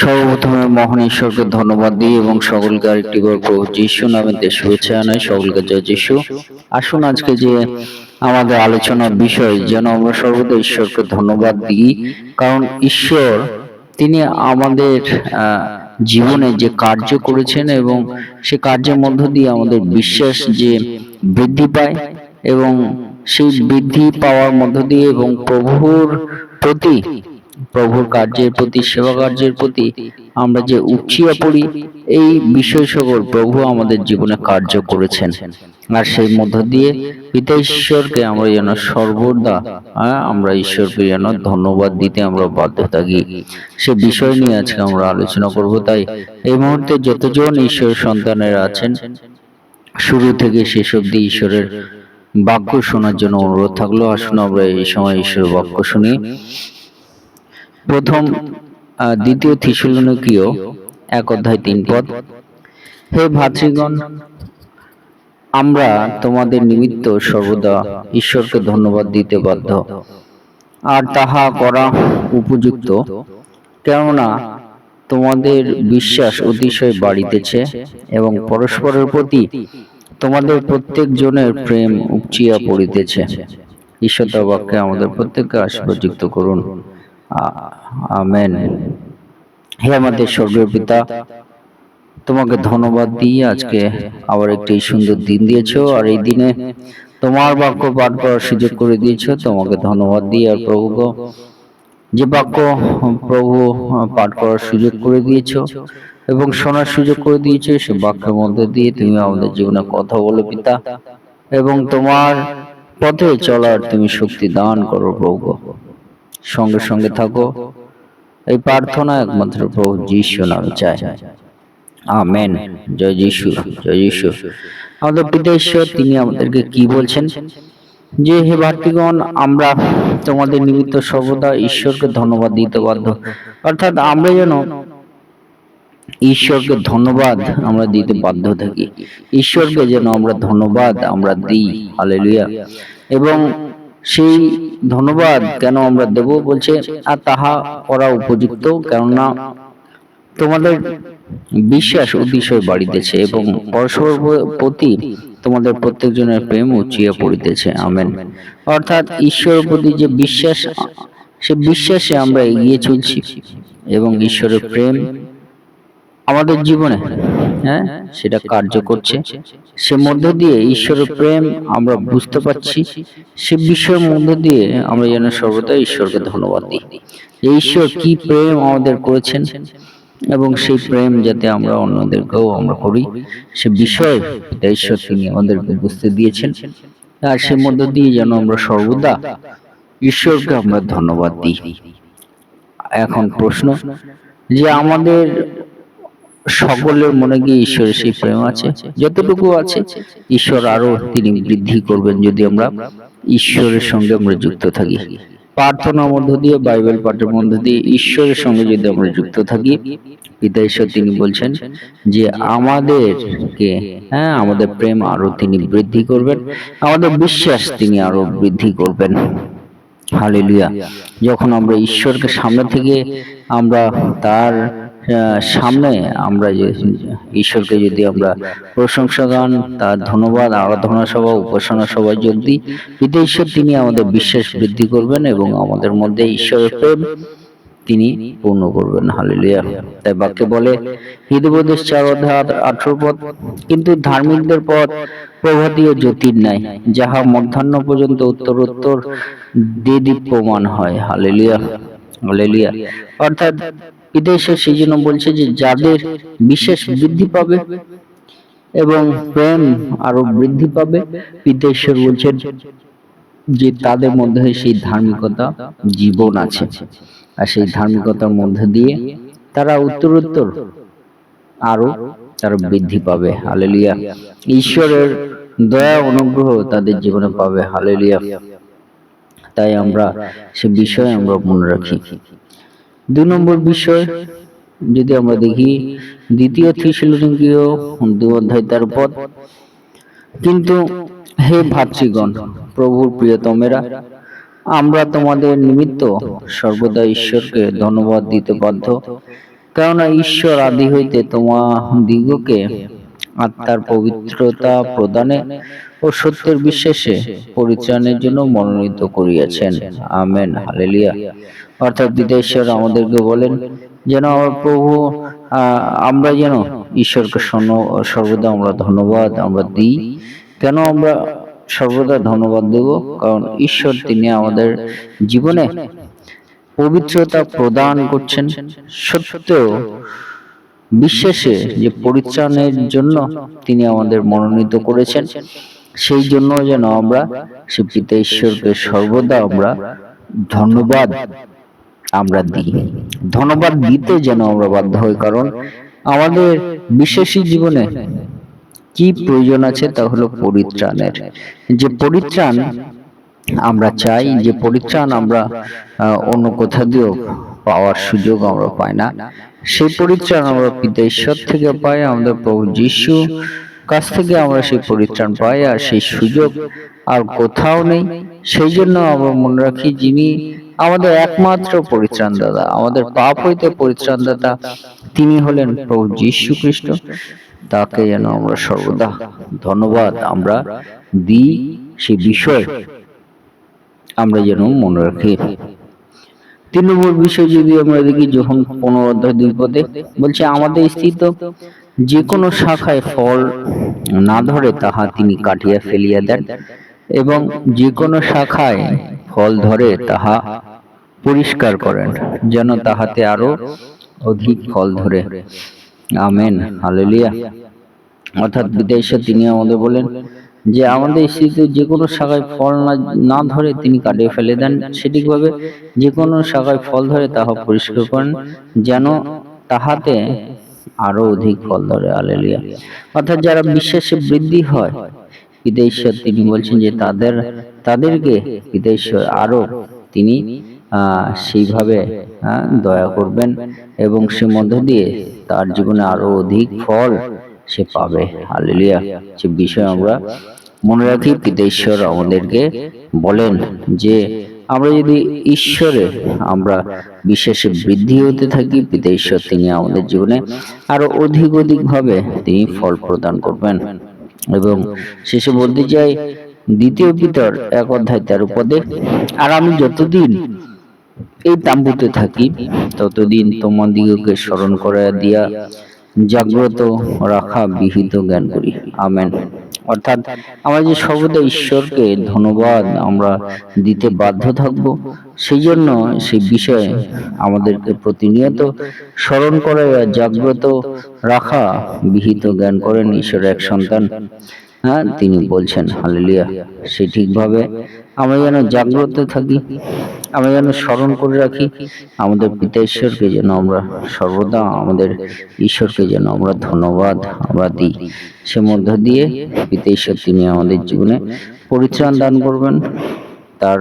সর্বপ্রথমে মহান ঈশ্বরকে ধন্যবাদ দিই এবং সকলকে আরেকটি প্রভু যিশু নামে শুভেচ্ছা জানাই সকলকে জয় যিশু। আসুন আজকে যে আমাদের আলোচনার বিষয়, যেন আমরা সর্বদা ঈশ্বরকে ধন্যবাদ দিই, কারণ ঈশ্বর, তিনি আমাদের জীবনে যে কার্য করেছেন এবং সে কার্যের মধ্য দিয়ে আমাদের বিশ্বাস যে বৃদ্ধি পায় এবং সেই বৃদ্ধি পাওয়ার মধ্য দিয়ে এবং প্রভুর প্রতি প্রভুর কার্যের প্রতি সেবা কার্যের প্রতি আমরা যে উচ্চিয়া পড়ি এই বিষয় সকল প্রভু আমাদের জীবনে কার্য করেছেন। আর সেই মধ্য দিয়ে পিতা ঈশ্বরকে আমরা যেন সর্বদা আহ, আমরা ঈশ্বরকে যেন ধন্যবাদ দিতে আমরা বাধ্য থাকি। সে বিষয় নিয়ে আজকে আমরা আলোচনা করব। তাই এই মুহূর্তে যতজন ঈশ্বরের সন্তানেরা আছেন শুরু থেকে শেষ অবধি ঈশ্বরের বাক্য শোনার জন্য অনুরোধ থাকল। আসুন আমরা এই সময় ঈশ্বরের বাক্য শুনি। প্রথম দ্বিতীয় থিসলনিকীয় এক অধ্যায় তিন পদ। হে ভাতৃগণ, আমরা তোমাদের নিমিত্ত সর্বদা ঈশ্বরকে ধন্যবাদ দিতে বাধ্য। আর তাহা করা উপযুক্ত, কেননা তোমাদের বিশ্বাস অতিশয় বাড়িতেছে এবং পরস্পরের প্রতি তোমাদের প্রত্যেক জনের প্রেম উপচিয়া পড়িতেছে। ঈশ্বর বাক্যে আমাদের প্রত্যেককে আশীর্বাদযুক্ত করুন। আমেন। হে আমাদের স্বর্গীয় পিতা তোমাকে ধন্যবাদ দিই আজকে আবার একটি সুন্দর দিন দিয়েছ। আর এই দিনে তোমার বাক্য পাঠ করার সুযোগ করে দিয়েছ। তোমাকে ধন্যবাদ দিই আর প্রভু যে বাক্য প্রভু পাঠ করার সুযোগ করে দিয়েছ এবং শোনার সুযোগ করে দিয়েছ সে বাক্যের মধ্যে দিয়ে তুমি আমাদের জীবনে কথা বলো পিতা এবং তোমার পথে চলার তুমি শক্তি দান করো প্রভু। সঙ্গে সঙ্গে থাকো। এই প্রার্থনা একমাত্র প্রভু যিশু নামে চাই। আমেন। জয় যিশু জয় যিশু। আমাদের পিতা তিনি আমাদেরকে কি বলছেন? যে হে ভাতৃগণ আমরা তোমাদের নিমিত্ত সর্বদা ঈশ্বরকে ধন্যবাদ দিতে বাধ্য। অর্থাৎ আমরা যেন ঈশ্বরকে ধন্যবাদ আমরা দিতে বাধ্য থাকি। ঈশ্বরকে যেন আমরা ধন্যবাদ আমরা দিই। হালেলুয়া। এবং সেই ধন্যবাদ কেন আমরা দেব? বলছে, আর তাহা করা উপযুক্ত, কেননা তোমাদের বিশ্বাস অতিশয় বাড়িতেছে এবং পরস্পর প্রতি তোমাদের প্রত্যেকজনের প্রেম উচ্চিয়ে পড়িতেছে। আমেন। অর্থাৎ ঈশ্বরের প্রতি যে বিশ্বাস, সে বিশ্বাসে আমরা এগিয়ে চলছি এবং ঈশ্বরের প্রেম আমাদের জীবনে হ্যাঁ সেটা কার্য করছে। সে মধ্য দিয়ে ঈশ্বরের প্রেম আমরা বুঝতে পারছি। সে বিষয়ের মধ্য দিয়ে আমরা যেন সর্বদা ঈশ্বরকে ধন্যবাদ দিই। যে ঈশ্বর কি প্রেম আমাদের করেছেন এবং সেই প্রেম যাতে আমরা অন্যদেরকেও আমরা করি সে বিষয় ঈশ্বর তিনি আমাদেরকে বুঝতে দিয়েছেন। আর সে মধ্য দিয়ে যেন আমরা সর্বদা ঈশ্বরকে আমরা ধন্যবাদ দিই। এখন প্রশ্ন যে আমাদের সকলের মনে গিয়ে ঈশ্বরের সেই প্রেম আছে। যতটুকু আছে ঈশ্বর আরও তিনি বৃদ্ধি করবেন যদি আমরা ঈশ্বরের সঙ্গে আমরা যুক্ত থাকি। প্রার্থনার মধ্য দিয়ে বাইবেল পাঠের মধ্য দিয়ে ঈশ্বরের সঙ্গে যদি আমরা যুক্ত থাকি পিতা ঈশ্বর তিনি বলছেন যে আমাদেরকে হ্যাঁ আমাদের প্রেম আরও তিনি বৃদ্ধি করবেন আমাদের বিশ্বাস তিনি আরও বৃদ্ধি করবেন। হালেলুয়া। যখন আমরা ঈশ্বরকে সামনে থেকে আমরা তার সামনে আমরা যে ঈশ্বরকে যদি আমরা প্রশংসা গান তার ধন্যবাদ, আরাধনা সভা, উপাসনা সভায় যোগ দিই। ঈশ্বর তিনি আমাদের বিশ্বাস বৃদ্ধি করবেন এবং আমাদের মধ্যে ঈশ্বরের প্রেম তিনি পূর্ণ করবেন। হালেলুয়া। তাই বাক্যে বলে হৃদবোধের চার অধ্যায় আঠারো পদ, কিন্তু ধার্মিকদের পথ প্রভাতীয় জ্যোতির নাই যাহা মধ্যাহ্ন পর্যন্ত উত্তর উত্তর দেদীপ্যমান হয়। হালেলুয়া। হালেলুয়া। অর্থাৎ বিদেশে সেই জন্য বলছে যে যাদের বিশেষ বৃদ্ধি পাবে এবং প্রেম আরও বৃদ্ধি পাবে বিদেশ্বর বলছেন যে তাদের মধ্যে সেই ধার্মিকতা জীবন আছে। আর সেই ধার্মিকতার মধ্যে দিয়ে তারা উত্তরোত্তর আরও তারা বৃদ্ধি পাবে। হালেলিয়া। ঈশ্বরের দয়া, অনুগ্রহ তাদের জীবনে পাবে। হালেলিয়া। তাই আমরা সে বিষয়ে আমরা মনে রাখি। দুই নম্বর বিষয়, যদি আমরা দেখি, দ্বিতীয় থিসলনিকীয় দু অধ্যায় তার পদ কিন্তু হে ভাতৃগণ, প্রভুর প্রিয়তমেরা, আমরা তোমাদের নিমিত্ত সর্বদা ঈশ্বরকে ধন্যবাদ দিতে বাধ্য। কেননা ঈশ্বর আদি হইতে তোমাদিগকে আত্মার পবিত্রতা প্রদানে ও সত্যের বিশ্বাসে পরিত্রাণের জন্য মনোনীত করিয়াছেন। আমেন। হালেলিয়া। অর্থাৎ পিতা ঈশ্বর আমাদেরকে বলেন যেন, আমার প্রভু আমরা যেন ঈশ্বরকে সর্বদা আমরা ধন্যবাদ আমরা দিই। কেন আমরা সর্বদা ধন্যবাদ দেব? কারণ ঈশ্বর তিনি আমাদের জীবনে পবিত্রতা প্রদান করছেন। সত্য বিশ্বাসে যে পরিত্রাণের জন্য তিনি আমাদের মনোনীত করেছেন। সেই জন্য যেন আমরা সে পিতা ঈশ্বরকে সর্বদা আমরা ধন্যবাদ আমরা দিই। ধন্যবাদ দিতে যেন আমরা বাধ্য হই কারণ আমাদের বিশ্বাসী জীবনে কি প্রয়োজন আছে তা হলো পরিত্রাণের। যে পরিত্রাণ আমরা চাই যে পরিত্রাণ আমরা অন্য কোথা দিয়েও পাওয়ার সুযোগ আমরা পাই না। সেই পরিত্রাণ আমরা পিতা ঈশ্বর থেকে পাই আমাদের প্রভু যিশু কাছ থেকে আমরা সেই পরিত্রাণ পাই আর সেই সুযোগ আর কোথাও নেই। সেই জন্য আমরা মনে রাখি যিনি আমাদের একমাত্র পরিত্রাণ দাদা আমাদের পাপ হইতে পরিত্রাণ দাতা তিনি হলেন প্রভু যীশু খ্রিস্ট। তাকে যেন আমরা সর্বদা ধন্যবাদ। আমরা দিই সেই বিষয়। আমরা যেন মনে রাখি। তিন নম্বর বিষয় যদি আমরা দেখি, যখন পনেরো অধ্যায় দুই পদে বলছে, আমাদের স্থিত যে কোনো শাখায় ফল না ধরে তাহা তিনি কাটিয়া ফেলিয়া দেন এবং যে কোনো শাখায় ফল ধরে তাহা পরিষ্কার করেন, যেন তাহাতে আরও অধিক ফল ধরে। Amen, hallelujah. অর্থাৎ বিদেশে তিনি আমাদের বলেন যে আমাদের স্থিতিতে যে কোনো শাখায় ফল না না ধরে তিনি কাটিয়ে ফেলে দেন, সঠিকভাবে যে কোনো শাখায় ফল ধরে তাহা পরিষ্কার করেন, যেন তাহাতে আরও অধিক ফল ধরে। আলেলিয়া অর্থাৎ যারা বিশ্বাসে বৃদ্ধি হয় পিতা ঈশ্বর তিনি বলছেন যে তাদের তাদেরকে পিতা ঈশ্বর আরও তিনি সেইভাবে দয়া করবেন এবং সে মধ্য দিয়ে তার জীবনে আরও অধিক ফল সে পাবে। হালেলুয়া। সে বিষয় আমরা মনে রাখি পিতা ঈশ্বর আমাদেরকে বলেন যে আমরা যদি ঈশ্বরে আমরা বিশ্বাসে বৃদ্ধি হতে থাকি পিতা ঈশ্বর তিনি আমাদের জীবনে আরও অধিক অধিক ভাবে তিনি ফল প্রদান করবেন। এবং শেষে বলতে চাই দ্বিতীয় পিতর এক অধ্যায় তেরো পদে আর আমি যতদিন এই তাম্বুতে থাকি ততদিন তোমাদিগকে স্মরণ করা দিয়া জাগ্রত রাখা বিহিত জ্ঞান করি। আমেন। অর্থাৎ আমরা যে সর্বদা ঈশ্বরকে ধন্যবাদ আমরা দিতে বাধ্য থাকব, সেই জন্য সেই বিষয়ে আমাদেরকে প্রতিনিয়ত স্মরণ করা জাগ্রত রাখা বিহিত জ্ঞান করেন ঈশ্বরের এক সন্তান। হ্যাঁ তিনি বলছেন হালেলিয়া সে ঠিকভাবে আমরা যেন জাগ্রত থাকি আমরা যেন স্মরণ করে রাখি আমাদের পিতা ঈশ্বরকে যেন আমরা সর্বদা আমাদের ঈশ্বরকে যেন আমরা ধন্যবাদ আমরা দিই। সে মধ্য দিয়ে পিতা ঈশ্বর তিনি আমাদের জীবনে পরিত্রাণ দান করবেন তার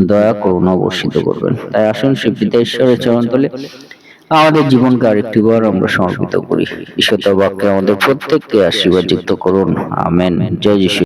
দয়া করুণা বর্ষিত করবেন। তাই আসুন সে পিতা ঈশ্বরের চরণ তলে আমাদের জীবনকে আরেকটি বার আমরা সমর্পিত করি। ঈশ্বর বাক্যে আমাদের প্রত্যেককে আশীর্বাদ যুক্ত করুন। আমেন। জয় যিশু।